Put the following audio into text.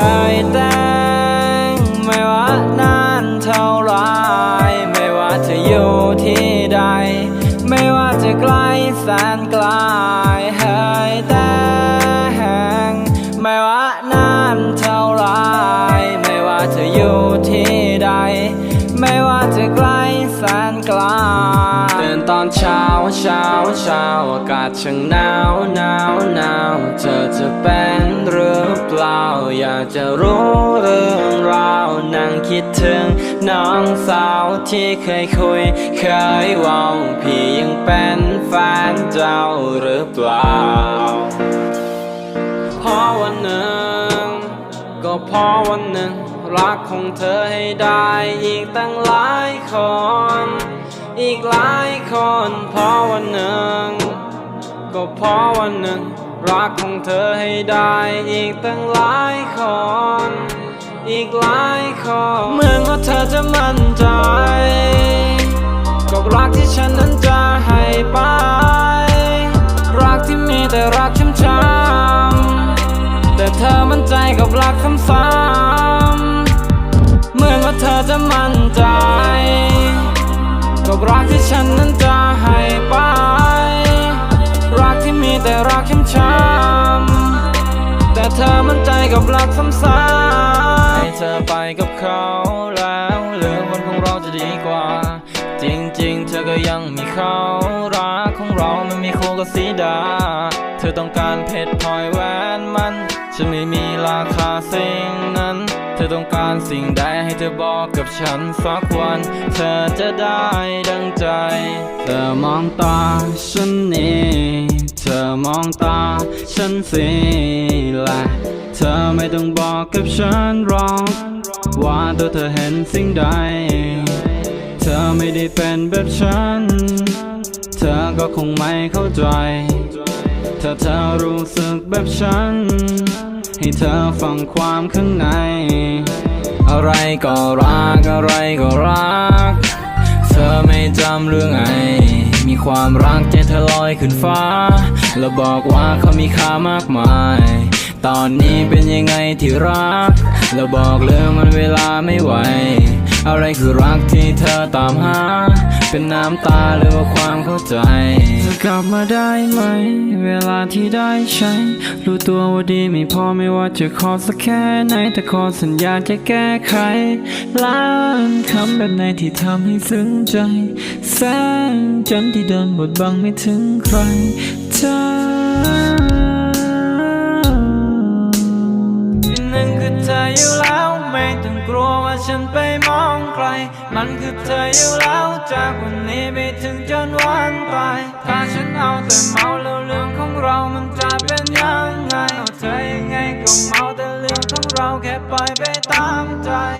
ไอ้แตงไม่ว่านานเท่าไรไม่ว่าจะอยู่ที่ใด ไม่ว่าจะไกลแสนไกลเฮ้ยแตงไม่ว่านานเท่าไรไม่ว่าจะอยู่ที่ใด ไม่ว่าจะไกลแสนไกล อนเช้าเช้าเช้าอากาศช่างหนาวหนาวหนาวเธอจะเป็นหรือเปล่า อยากจะรู้เรื่องราวนั่งคิดถึงน้องสาวที่เคยคุย เคยว่าพี่ยังเป็นแฟนเจ้าหรือเปล่าพราะวันหนึ่ง ก็พราะวันหนึ่ง รักของเธอให้ได้อีกตั้งหลายคน อีกหลายคนเพราะวันหนึ่ง ก็เพราะวันหนึ่ง รักของเธอให้ได้อีกตั้งหลายคน อีกหลายคนเหมือนว่าเธอจะมั่นใจกับรักที่ฉันนั้นจะให้ไป รักที่มีแต่รักช้ำๆแต่เธอมั่นใจกับรักซ้ำๆเหมือนว่าเธอจะมั่นใจ กับรักที่ฉันนั้นจะให้ไป รักที่มีแต่รักช้ำๆแต่เธอมั่นใจกับรักซ้ำๆให้เธอไปกับเขาแล้วเหลือวันของเราจะดีกว่า จริงๆ เธอก็ยังมีเขารักของเรามันมีคู่กับสีดา เธอต้องการเพชรพลอยแหวนมัน ฉันไม่มีราคาสิ่งนั้น ธอต้องการสิ่งใดให้เธอบอกกับฉันสักวัน เธอจะได้ดังใจ เธอมองตาฉันนี่เธอมองตาฉันสิและเธอไม่ต้องบอกกับฉันหรอกว่าตัวเธอเห็นสิ่งใด เธอไม่ได้เป็นแบบฉัน เธอก็คงไม่เข้าใจ ถ้าเธอรู้สึกแบบฉัน ให้เธอฟังความข้างใน อะไรก็รักอะไรก็รัก เธอไม่จำเรื่องไงมีความรักใจเธอลอยขึ้นฟ้า แล้วบอกว่าเขามีค่ามากมาย ตอนนี้เป็นยังไงที่รัก แล้วบอกเลยมันเวลาไม่ไหว อะไรคือรักที่เธอตามหา เป็นน้ำตาหรือว่าความเข้าใจ กลับมาได้ไหม เวลาที่ได้ใช้ รู้ตัวว่าดีไม่พอไม่ว่าจะขอสักแค่ไหน แต่ขอสัญญาจะแก้ไข ล้านคำแบบไหนที่ทำให้ซึ้งใจ แสงจันทร์ที่เดินบดบังไม่ถึงใครเธอนั่นคือเธออยู่แล้วไม่ต้องกลัวว่าฉันไปม ล มันคือเธออยู่แล้วจากวันนี้ไปถึงจนวันตาย ถ้าฉันเอาแต่เมาแล้วเรื่องของเรามันจะเป็นยังไงเอาเธอยังไงก็เมาแต่เรื่องของเราแค่ปล่อยไปตามใจ